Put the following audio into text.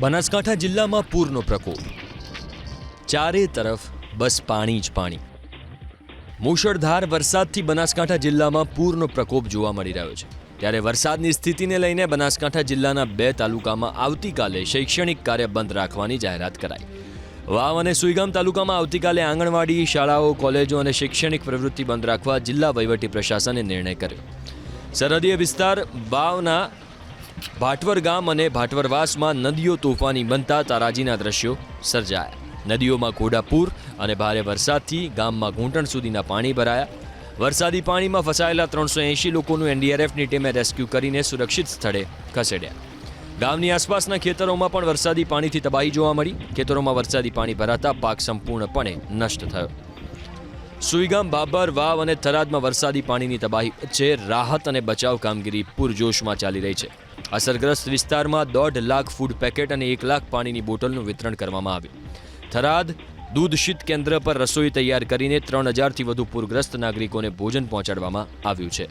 બનાસકાંઠા જિલ્લામાં પૂરનો પ્રકોપ. ચારે તરફ બસ પાણી જ પાણી. મુશળધાર વરસાદથી બનાસકાંઠા જિલ્લામાં પૂરનો પ્રકોપ જોવા મળી રહ્યો છે. ત્યારે વરસાદની સ્થિતિને લઈને બનાસકાંઠા જિલ્લાના બે તાલુકામાં આવતીકાલે શૈક્ષણિક કાર્ય બંધ રાખવાની જાહેરાત કરાઈ. વાવ અને સુઈગામ તાલુકામાં આવતીકાલે આંગણવાડી, શાળાઓ, કોલેજો અને શૈક્ષણિક પ્રવૃત્તિ બંધ રાખવા જિલ્લા વહીવટી પ્રશાસને નિર્ણય કર્યો. સરહદીય વિસ્તાર વાવના ભાટવર ગામ અને ભાટવરવાસમાં નદીઓ તોફાની બનતા તારાજીના દ્રશ્યો સર્જાયા. નદીઓમાં ઘોડાપૂર અને ભારે વરસાદથી ગામમાં ઘૂંટણ સુધીના પાણી ભરાયા. વરસાદી પાણીમાં ફસાયેલા ત્રણસો એંશી લોકોનું એનડીઆરએફની ટીમે રેસ્ક્યુ કરીને સુરક્ષિત સ્થળે ખસેડ્યા. ગામની આસપાસના ખેતરોમાં પણ વરસાદી પાણીથી તબાહી જોવા મળી. ખેતરોમાં વરસાદી પાણી ભરાતા પાક સંપૂર્ણપણે નષ્ટ થયો. સુઈગામ, બાબર, વાવ અને થરાદમાં વરસાદી પાણીની તબાહી વચ્ચે રાહત અને બચાવ કામગીરી પૂરજોશમાં ચાલી રહી છે. અસરગ્રસ્ત વિસ્તારમાં દોઢ લાખ ફૂડ પેકેટ અને એક લાખ પાણીની બોટલનું વિતરણ કરવામાં આવ્યું. થરાદ દૂધ શીત કેન્દ્ર પર રસોઈ તૈયાર કરીને ત્રણ હજારથી વધુ પૂરગ્રસ્ત નાગરિકોને ભોજન પહોંચાડવામાં આવ્યું છે.